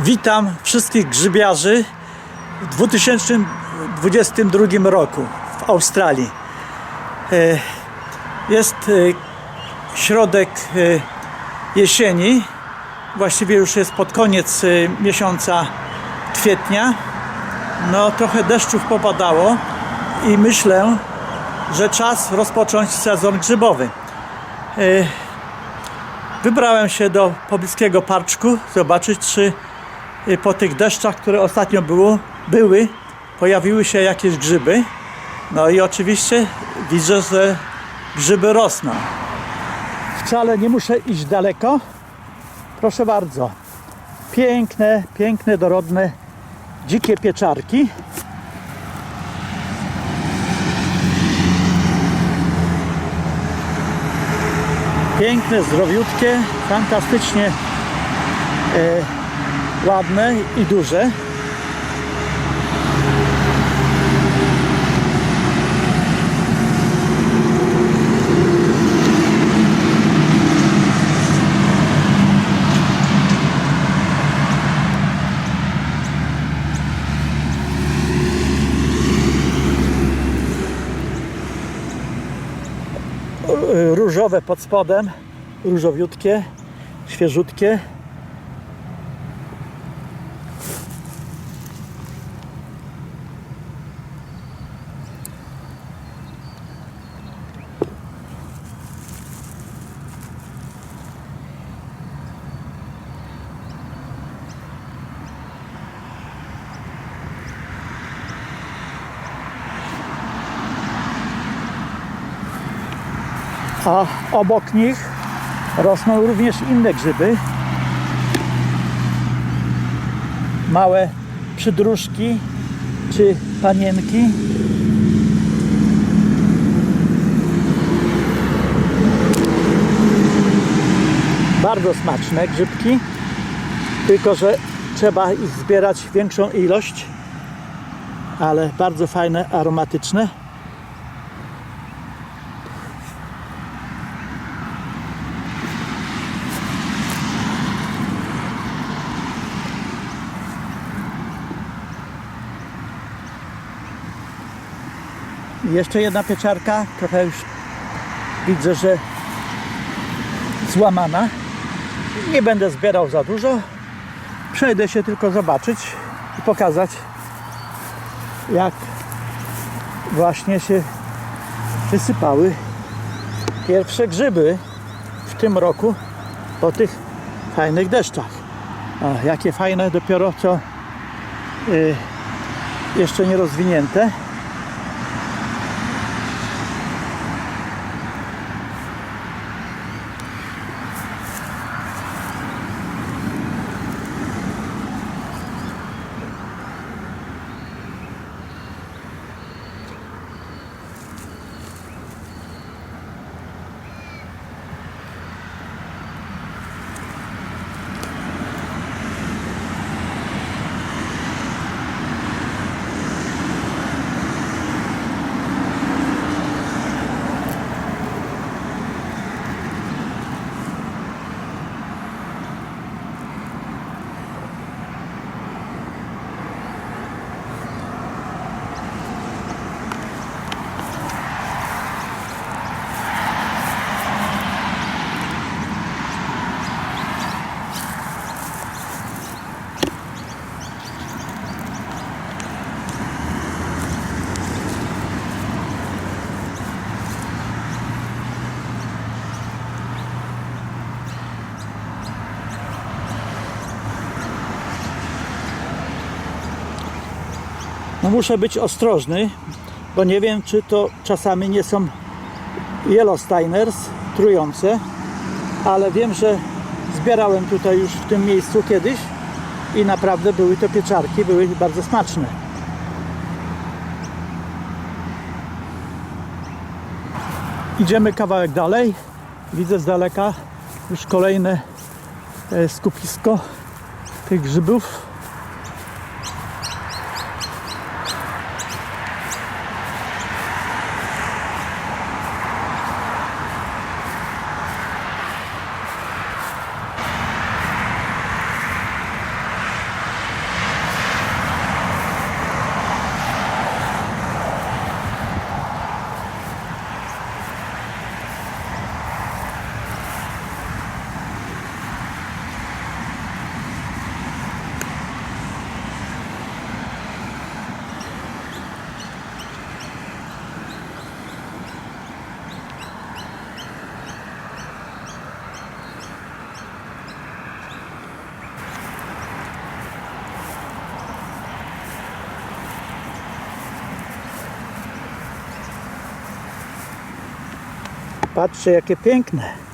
Witam wszystkich grzybiarzy w 2022 roku w Australii. E, Jest e, środek e, jesieni, właściwie już jest pod koniec miesiąca kwietnia. No, trochę deszczów popadało i myślę, że czas rozpocząć sezon grzybowy. Wybrałem się do pobliskiego parczku, zobaczyć czy po tych deszczach, które ostatnio było, były, pojawiły się jakieś grzyby. No i oczywiście widzę, że grzyby rosną. Wcale nie muszę iść daleko. Proszę bardzo. Piękne, piękne, dorodne, dzikie pieczarki. Piękne, zdrowiutkie, fantastycznie e, ładne i duże. Różowe pod spodem, różowiutkie, świeżutkie. A obok nich rosną również inne grzyby. Małe przydróżki czy panienki. Bardzo smaczne grzybki, tylko że trzeba ich zbierać większą ilość, ale bardzo fajne, aromatyczne. Jeszcze jedna pieczarka, trochę już widzę, że złamana. Nie będę zbierał za dużo. Przejdę się tylko zobaczyć i pokazać, jak właśnie się wysypały pierwsze grzyby w tym roku po tych fajnych deszczach. O, jakie fajne, dopiero co y, jeszcze nie rozwinięte. No muszę być ostrożny, bo nie wiem, czy to czasami nie są Yellowstiners trujące, ale wiem, że zbierałem tutaj już w tym miejscu kiedyś i naprawdę były to pieczarki, były bardzo smaczne. Idziemy kawałek dalej. Widzę z daleka już kolejne e, skupisko tych grzybów. Patrzcie, jakie piękne.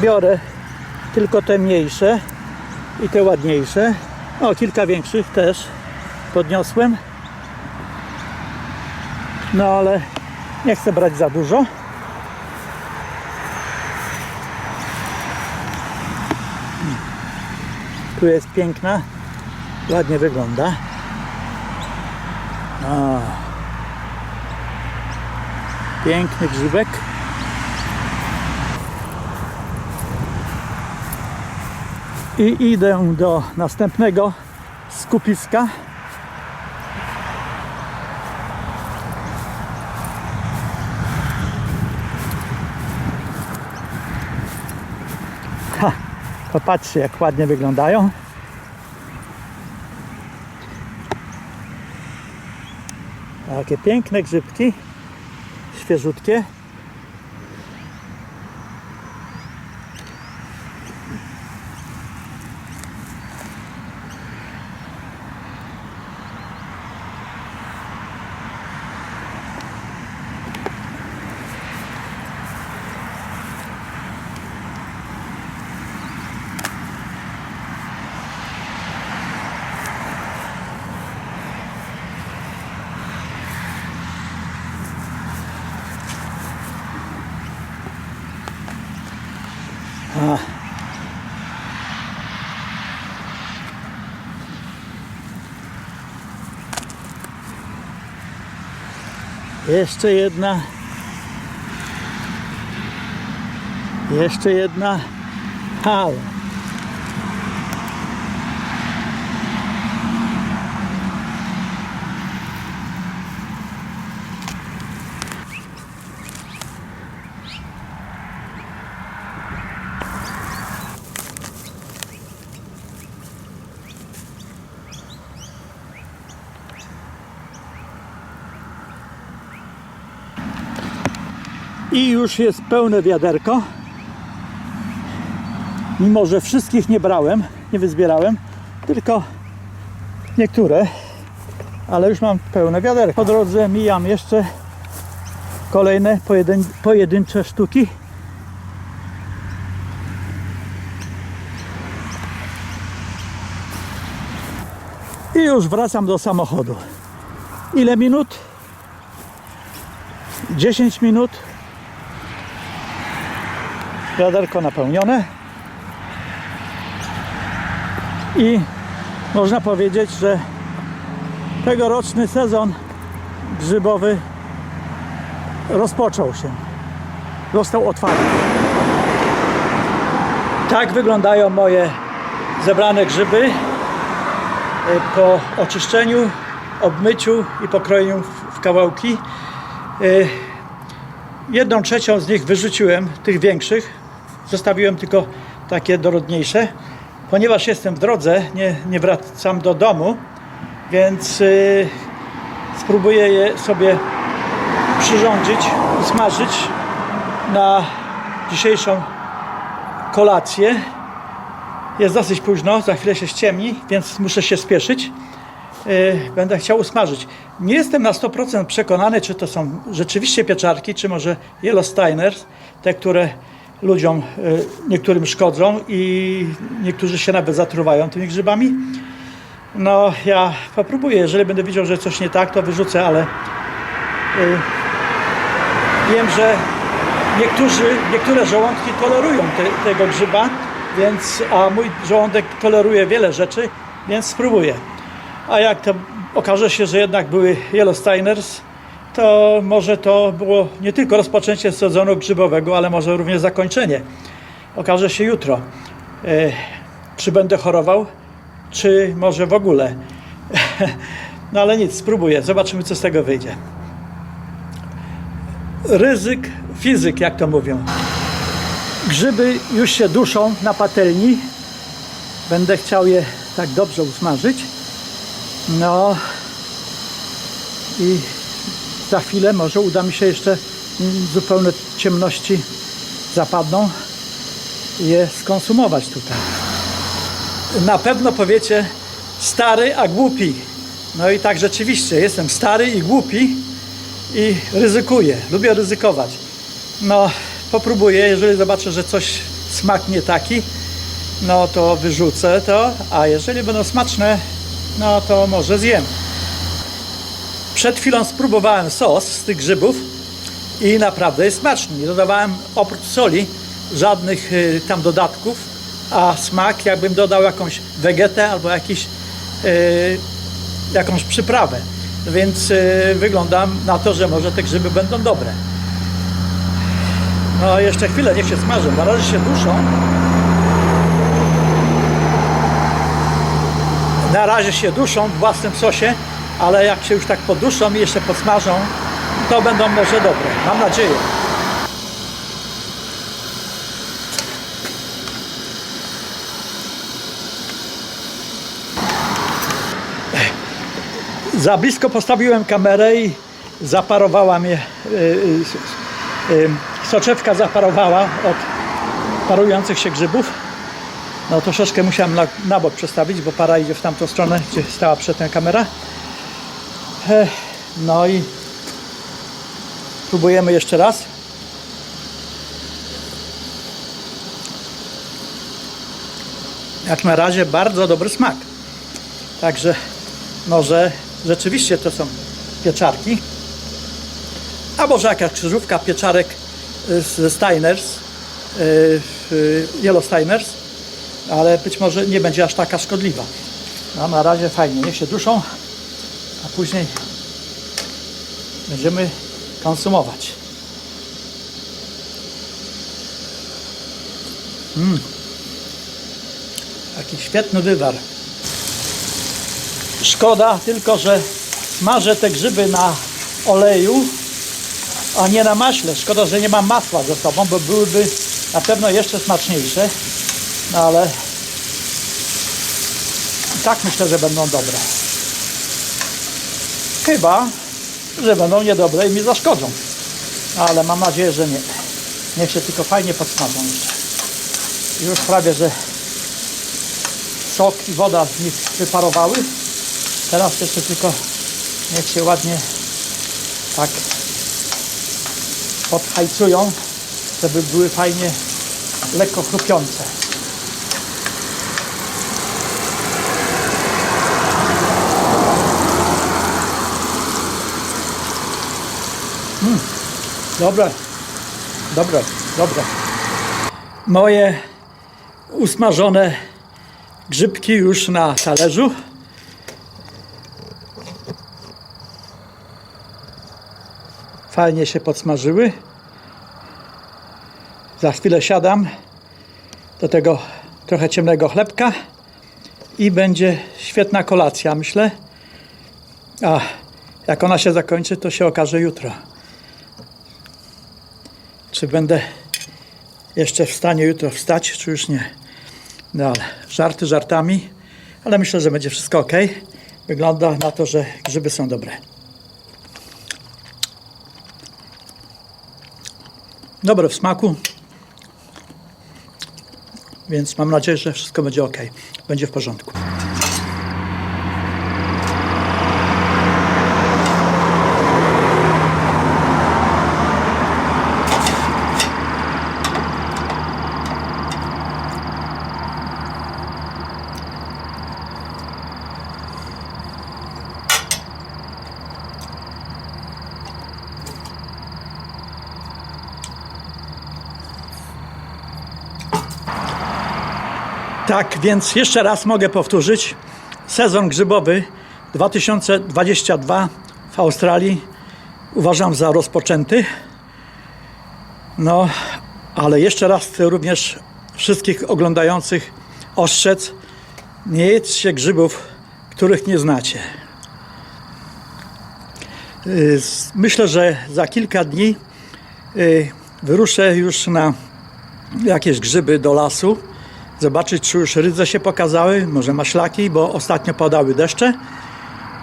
Biorę tylko te mniejsze i te ładniejsze. O, kilka większych też podniosłem. No ale nie chcę brać za dużo. Tu jest piękna, ładnie wygląda. O. Piękny grzybek. I idę do następnego skupiska. Popatrzcie jak ładnie wyglądają. Takie piękne grzybki, świeżutkie. A. Jeszcze jedna. Jeszcze jedna. Ale. I już jest pełne wiaderko. Mimo, że wszystkich nie brałem, nie wyzbierałem, tylko niektóre, ale już mam pełne wiaderko. Po drodze mijam jeszcze kolejne pojedyn pojedyncze sztuki. I już wracam do samochodu. Ile minut? 10 minut wiaderko napełnione i można powiedzieć, że tegoroczny sezon grzybowy rozpoczął się. Został otwarty. Tak wyglądają moje zebrane grzyby y, po oczyszczeniu, obmyciu i pokrojeniu w- kawałki. Y, Jedną trzecią z nich wyrzuciłem, tych większych. Zostawiłem tylko takie dorodniejsze. Ponieważ jestem w drodze, nie, nie wracam do domu, więc y, spróbuję je sobie przyrządzić, usmażyć na dzisiejszą kolację. Jest dosyć późno, za chwilę się ściemni, więc muszę się spieszyć. Y, będę chciał usmażyć. Nie jestem na 100% przekonany, czy to są rzeczywiście pieczarki, czy może Yellowsteiners, te, które ludziom y, niektórym szkodzą i niektórzy się nawet zatruwają tymi grzybami. No, ja popróbuję. Jeżeli będę widział, że coś nie tak, to wyrzucę, ale y, wiem, że niektórzy, niektóre żołądki tolerują te, tego grzyba więc, a mój żołądek toleruje wiele rzeczy, więc spróbuję. A jak to okaże się, że jednak były Yellowsteiners, to może to było nie tylko rozpoczęcie sezonu grzybowego, ale może również zakończenie. Okaże się jutro, e, czy będę chorował, czy może w ogóle. No ale nic, spróbuję, zobaczymy co z tego wyjdzie. Ryzyk, fizyk, jak to mówią. Grzyby już się duszą na patelni. Będę chciał je tak dobrze usmażyć. No i za chwilę może uda mi się jeszcze mm, zupełne ciemności zapadną je skonsumować tutaj. Na pewno powiecie stary, a głupi. No i tak rzeczywiście, jestem stary i głupi i ryzykuję. Lubię ryzykować. No, popróbuję, jeżeli zobaczę, że coś smak nie taki, no to wyrzucę to, a jeżeli będą smaczne, no to może zjem. Przed chwilą spróbowałem sos z tych grzybów i naprawdę jest smaczny. Nie dodawałem oprócz soli żadnych y, tam dodatków, a smak jakbym dodał jakąś wegetę albo jakiś, y, jakąś przyprawę. Więc y, wygląda na to, że może te grzyby będą dobre. No jeszcze chwilę, niech się smażą. Na razie się duszą. Na razie się duszą w własnym sosie, ale jak się już tak poduszą i jeszcze podsmażą, to będą może dobre. Mam nadzieję. Za blisko postawiłem kamerę i zaparowała mnie, y, y, y, soczewka zaparowała od parujących się grzybów. No troszeczkę musiałem na, na bok przestawić, bo para idzie w tamtą stronę, gdzie stała przedtem kamera. No i próbujemy jeszcze raz. Jak na razie bardzo dobry smak. Także może rzeczywiście to są pieczarki. A może jakaś krzyżówka pieczarek y, z Steiners, y, y, Yellowsteiners, ale być może nie będzie aż taka szkodliwa. No na razie fajnie, niech się duszą, później będziemy konsumować. Mm. Taki świetny wywar. Szkoda tylko, że smażę te grzyby na oleju, a nie na maśle. Szkoda, że nie mam masła ze sobą, bo byłyby na pewno jeszcze smaczniejsze. No ale tak myślę, że będą dobre. Chyba, że będą niedobre i mi zaszkodzą. Ale mam nadzieję, że nie. Niech się tylko fajnie podsmażą jeszcze. Już prawie, że sok i woda z nich wyparowały. Teraz jeszcze tylko niech się ładnie tak podhajcują, żeby były fajnie lekko chrupiące. Mm, dobre, dobre, dobre. Moje usmażone grzybki już na talerzu. Fajnie się podsmażyły. Za chwilę siadam do tego trochę ciemnego chlebka i będzie świetna kolacja, myślę. A jak ona się zakończy, to się okaże jutro. Czy będę jeszcze w stanie jutro wstać, czy już nie. No ale żarty żartami, ale myślę, że będzie wszystko ok. Wygląda na to, że grzyby są dobre. Dobre w smaku. Więc mam nadzieję, że wszystko będzie ok. Będzie w porządku. Tak, więc jeszcze raz mogę powtórzyć. Sezon grzybowy 2022 w Australii uważam za rozpoczęty. No, ale jeszcze raz chcę również wszystkich oglądających ostrzec, nie jedzcie grzybów, których nie znacie. Y, Myślę, że za kilka dni y, wyruszę już na jakieś grzyby do lasu. Zobaczyć, czy już rydze się pokazały, może maślaki, bo ostatnio padały deszcze.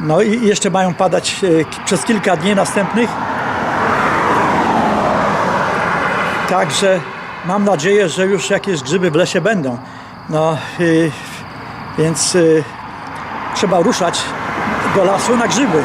No i jeszcze mają padać k- przez kilka dni następnych. Także mam nadzieję, że już jakieś grzyby w lesie będą. No y, więc y, trzeba ruszać do lasu na grzyby.